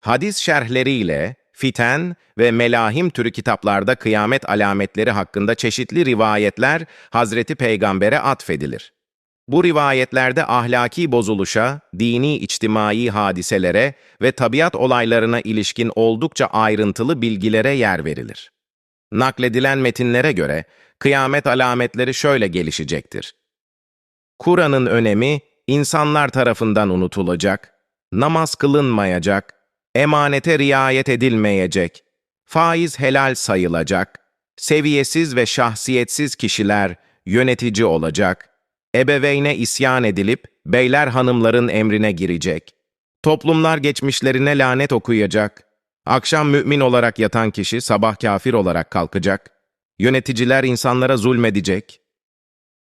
Hadis şerhleriyle Fiten ve Melahim türü kitaplarda kıyamet alametleri hakkında çeşitli rivayetler Hazreti Peygamber'e atfedilir. Bu rivayetlerde ahlaki bozuluşa, dini içtimai hadiselere ve tabiat olaylarına ilişkin oldukça ayrıntılı bilgilere yer verilir. Nakledilen metinlere göre kıyamet alametleri şöyle gelişecektir. Kur'an'ın önemi insanlar tarafından unutulacak, namaz kılınmayacak, emanete riayet edilmeyecek, faiz helal sayılacak, seviyesiz ve şahsiyetsiz kişiler yönetici olacak, ebeveyne isyan edilip beyler hanımların emrine girecek, toplumlar geçmişlerine lanet okuyacak, akşam mümin olarak yatan kişi sabah kafir olarak kalkacak, yöneticiler insanlara zulmedecek,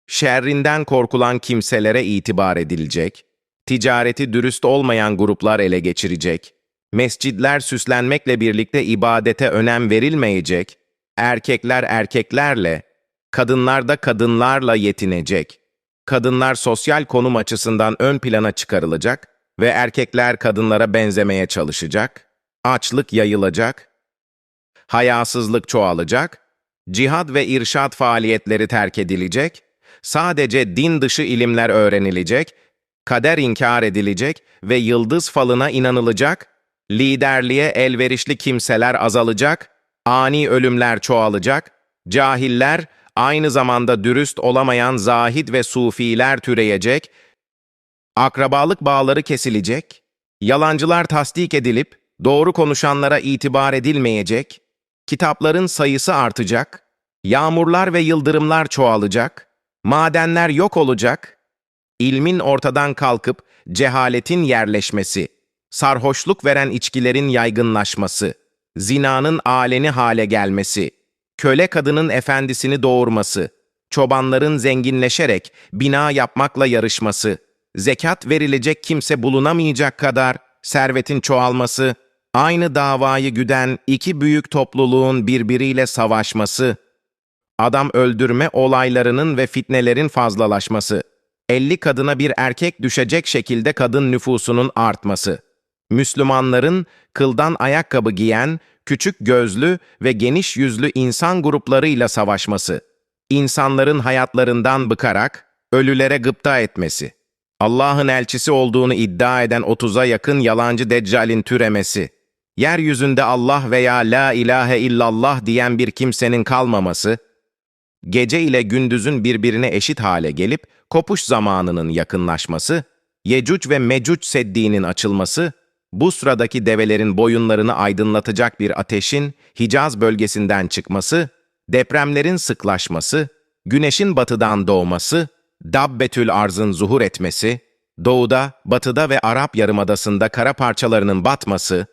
şerrinden korkulan kimselere itibar edilecek, ticareti dürüst olmayan gruplar ele geçirecek, mescidler süslenmekle birlikte ibadete önem verilmeyecek, erkekler erkeklerle, kadınlar da kadınlarla yetinecek, kadınlar sosyal konum açısından ön plana çıkarılacak ve erkekler kadınlara benzemeye çalışacak, açlık yayılacak, hayasızlık çoğalacak, cihad ve irşat faaliyetleri terk edilecek, sadece din dışı ilimler öğrenilecek, kader inkar edilecek ve yıldız falına inanılacak, liderliğe elverişli kimseler azalacak, ani ölümler çoğalacak, cahiller aynı zamanda dürüst olamayan zahid ve sufiler türeyecek, akrabalık bağları kesilecek, yalancılar tasdik edilip doğru konuşanlara itibar edilmeyecek, kitapların sayısı artacak, yağmurlar ve yıldırımlar çoğalacak, madenler yok olacak, ilmin ortadan kalkıp cehaletin yerleşmesi, sarhoşluk veren içkilerin yaygınlaşması, zinanın aleni hale gelmesi, köle kadının efendisini doğurması, çobanların zenginleşerek bina yapmakla yarışması, zekat verilecek kimse bulunamayacak kadar servetin çoğalması, aynı davayı güden iki büyük topluluğun birbiriyle savaşması, adam öldürme olaylarının ve fitnelerin fazlalaşması, 50 kadına bir erkek düşecek şekilde kadın nüfusunun artması, Müslümanların kıldan ayakkabı giyen, küçük gözlü ve geniş yüzlü insan gruplarıyla savaşması, insanların hayatlarından bıkarak ölülere gıpta etmesi, Allah'ın elçisi olduğunu iddia eden 30'a yakın yalancı deccalin türemesi, yeryüzünde Allah veya la ilahe illallah diyen bir kimsenin kalmaması, gece ile gündüzün birbirine eşit hale gelip kopuş zamanının yakınlaşması, Yecüc ve Mecüc seddinin açılması, bu sıradaki develerin boyunlarını aydınlatacak bir ateşin Hicaz bölgesinden çıkması, depremlerin sıklaşması, güneşin batıdan doğması, Dabbetül Arz'ın zuhur etmesi, doğuda, batıda ve Arap Yarımadası'nda kara parçalarının batması,